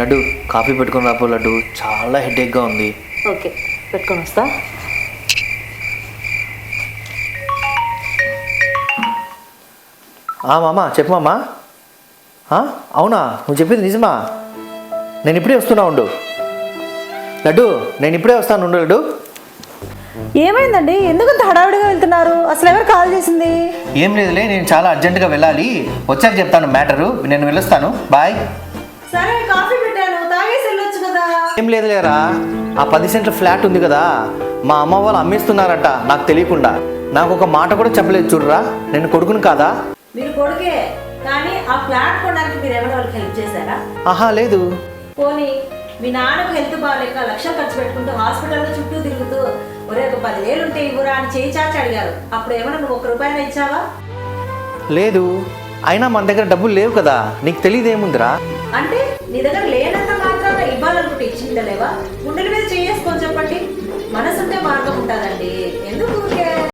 Laddu coffee పెట్టుకుని రాపో లడ్డు చాలా హెడేక్గా ఉంది. ఓకే పెట్టుకొని వస్తా. ఆ మామ చెప్పు మామ. అవునా? నువ్వు చెప్పింది నిజమా? నేను ఇప్పుడే వస్తున్నా ఉండు. లడ్డు నేను ఇప్పుడే వస్తాను ఉండు లడ్డు. ఏమైందండి? ఎందుకు హడావిడిగా వెళ్తున్నారు? అసలు ఎవరు కాల్ చేసింది? ఏం లేదులే నేను చాలా అర్జెంటుగా వెళ్ళాలి. వచ్చాక చెప్తాను మ్యాటరు. నేను వెళ్ళొస్తాను. బాయ్. సరే కాఫీ పెట్టాను తాగేసి వెళ్ళొచ్చు కదా. ఏం లేదులేరా ఆ పది సెంట్ల ఫ్లాట్ ఉంది కదా మా అమ్మ వాళ్ళు అమ్మేస్తున్నారంట నాకు తెలియకుండా. నాకు ఒక మాట కూడా చెప్పలేదు చూడరా నేను కొడుకును కాదా? మీరు కొడుకే కానీ ఆ ఫ్లాట్ కొనడానికి మీరు ఏమైనా వాళ్ళకి హెల్ప్ చేశారా? ఆహా లేదు. పోనీ మీ నాన్నకు హెల్త్ బాగాలేక లక్షలు ఖర్చు పెట్టుకుంటూ హాస్పిటల్లో చుట్టూ తిరుగుతూ ఒరే ఒక పదివేలు ఉంటే ఇవ్వరా అని చేయి చాచి అడిగారు. అప్పుడు ఏమైనా నువ్వు ఒక రూపాయన ఇచ్చావా? లేదు. అయినా మన దగ్గర డబ్బులు లేవు కదా నీకు తెలియదేముందిరా? అంటే నీ దగ్గర లేనంత మాత్రాన ఇవ్వాలనుకుంటే ఇచ్చిందా లేవా గుండెల మీద చేసుకొని చెప్పండి. మనసుంటే మార్గం ఉంటుందండి.